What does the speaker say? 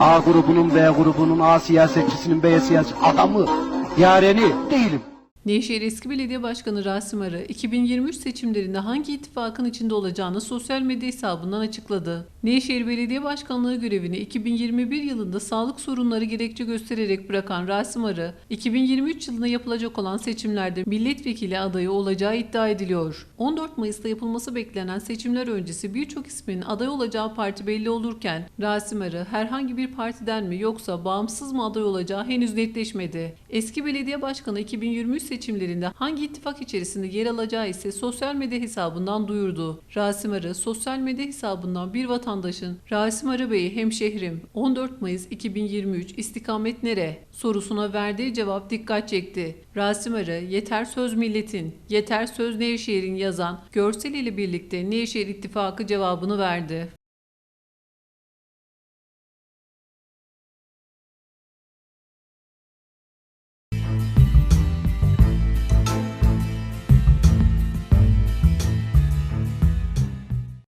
A grubunun, B grubunun, A siyasetçisinin, B siyaset adamı, yareni değilim. Nevşehir Eski Belediye Başkanı Rasim Arı, 2023 seçimlerinde hangi ittifakın içinde olacağını sosyal medya hesabından açıkladı. Nevşehir Belediye Başkanlığı görevini 2021 yılında sağlık sorunları gerekçe göstererek bırakan Rasim Arı, 2023 yılında yapılacak olan seçimlerde milletvekili adayı olacağı iddia ediliyor. 14 Mayıs'ta yapılması beklenen seçimler öncesi birçok ismin aday olacağı parti belli olurken, Rasim Arı herhangi bir partiden mi yoksa bağımsız mı aday olacağı henüz netleşmedi. Eski belediye başkanı 2023 seçimlerinde hangi ittifak içerisinde yer alacağı ise sosyal medya hesabından duyurdu. Rasim Arı sosyal medya hesabından bir vatandaşın Rasim Arı Bey hemşehrim 14 Mayıs 2023 istikamet nere sorusuna verdiği cevap dikkat çekti. Rasim Arı yeter söz milletin, yeter söz Nevşehir'in yazan görsel ile birlikte Nevşehir İttifakı cevabını verdi.